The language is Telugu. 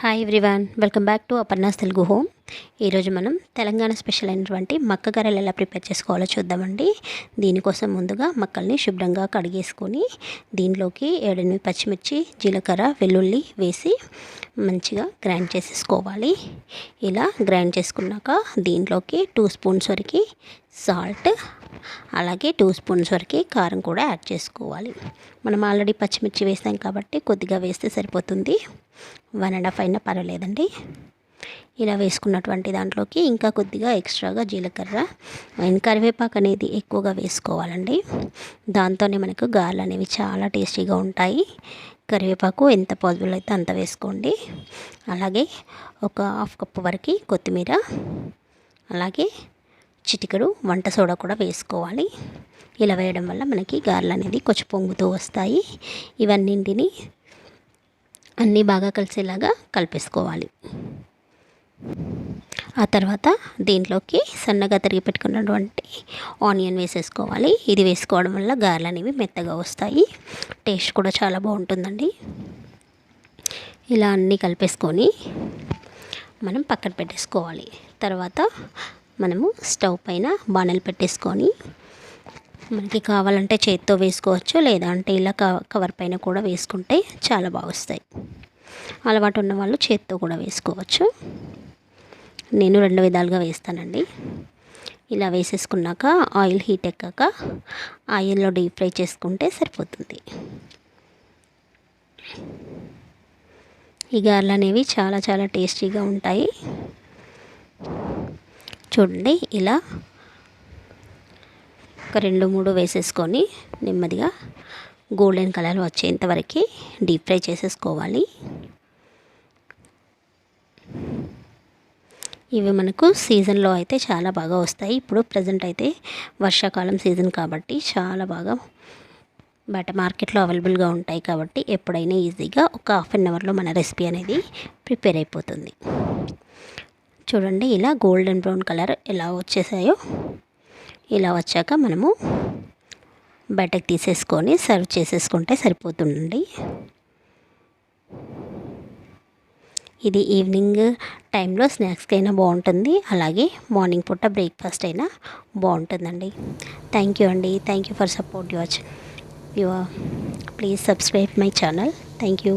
Hi everyone welcome back to Aparna's Telugu home ఈరోజు మనం తెలంగాణ స్పెషల్ అయినటువంటి మక్క గారెలు ఎలా ప్రిపేర్ చేసుకోవాలో చూద్దామండి. దీనికోసం ముందుగా మక్కల్ని శుభ్రంగా కడిగేసుకొని దీనిలోకి ఏడెనిమిది పచ్చిమిర్చి జీలకర్ర వెల్లుల్లి వేసి మంచిగా గ్రైండ్ చేసేసుకోవాలి. ఇలా గ్రైండ్ చేసుకున్నాక దీంట్లోకి టూ స్పూన్స్ వరకు సాల్ట్ అలాగే టూ స్పూన్స్ వరకు కారం కూడా యాడ్ చేసుకోవాలి. మనం ఆల్రెడీ పచ్చిమిర్చి వేసాం కాబట్టి కొద్దిగా వేస్తే సరిపోతుంది. వన్ అండ్ హాఫ్ అయినా పర్వాలేదండి. ఇలా వేసుకున్నటువంటి దాంట్లోకి ఇంకా కొద్దిగా ఎక్స్ట్రాగా జీలకర్ర అండ్ కరివేపాకు అనేది ఎక్కువగా వేసుకోవాలండి. దాంతోనే మనకు గారెలు అనేవి చాలా టేస్టీగా ఉంటాయి. కరివేపాకు ఎంత పాసిబుల్ అయితే అంత వేసుకోండి. అలాగే ఒక హాఫ్ కప్ వరకు కొత్తిమీర అలాగే చిటికెడు వంట సోడా కూడా వేసుకోవాలి. ఇలా వేయడం వల్ల మనకి గారెలు అనేది కొంచెం పొంగుతూ వస్తాయి. ఇవన్నింటిని అన్నీ బాగా కలిసేలాగా కలిపేసుకోవాలి. ఆ తర్వాత దీంట్లోకి సన్నగా తరిగి పెట్టుకున్నటువంటి ఆనియన్ వేసేసుకోవాలి. ఇది వేసుకోవడం వల్ల గారెలు అనేవి మెత్తగా వస్తాయి. టేస్ట్ కూడా చాలా బాగుంటుందండి. ఇలా అన్నీ కలిపేసుకొని మనం పక్కన పెట్టేసుకోవాలి. తర్వాత మనము స్టవ్ పైన బాణలు పెట్టేసుకొని మనకి కావాలంటే చేతితో వేసుకోవచ్చు లేదా అంటే ఇలా కవర్ పైన కూడా వేసుకుంటే చాలా బాగా వస్తాయి అలవాటు ఉన్న వాళ్ళు చేతితో కూడా వేసుకోవచ్చు. నేను రెండు విధాలుగా వేస్తానండి. ఇలా వేసేసుకున్నాక ఆయిల్ హీట్ ఎక్కాక ఆయిల్లో డీప్ ఫ్రై చేసుకుంటే సరిపోతుంది. ఈ గారెలు అనేవి చాలా చాలా టేస్టీగా ఉంటాయి. చూడండి ఇలా ఒక రెండు మూడు వేసేసుకొని నెమ్మదిగా గోల్డెన్ కలర్ వచ్చేంతవరకు డీప్ ఫ్రై చేసేసుకోవాలి. ఇవి మనకు సీజన్లో అయితే చాలా బాగా వస్తాయి. ఇప్పుడు ప్రజెంట్ అయితే వర్షాకాలం సీజన్ కాబట్టి చాలా బాగా బయట మార్కెట్లో అవైలబుల్గా ఉంటాయి కాబట్టి ఎప్పుడైనా ఈజీగా ఒక హాఫ్ అన్ అవర్లో మన రెసిపీ అనేది ప్రిపేర్ అయిపోతుంది. చూడండి ఇలా గోల్డెన్ బ్రౌన్ కలర్ ఎలా వచ్చేసాయో. ఇలా వచ్చాక మనము బయటకు తీసేసుకొని సర్వ్ చేసేసుకుంటే సరిపోతుందండి. ఇది ఈవినింగ్ టైంలో స్నాక్స్కి అయినా బాగుంటుంది అలాగే మార్నింగ్ పూట బ్రేక్ఫాస్ట్ అయినా బాగుంటుందండి. థ్యాంక్ యూ అండి. Thank you for support your your please subscribe my channel. Thank you.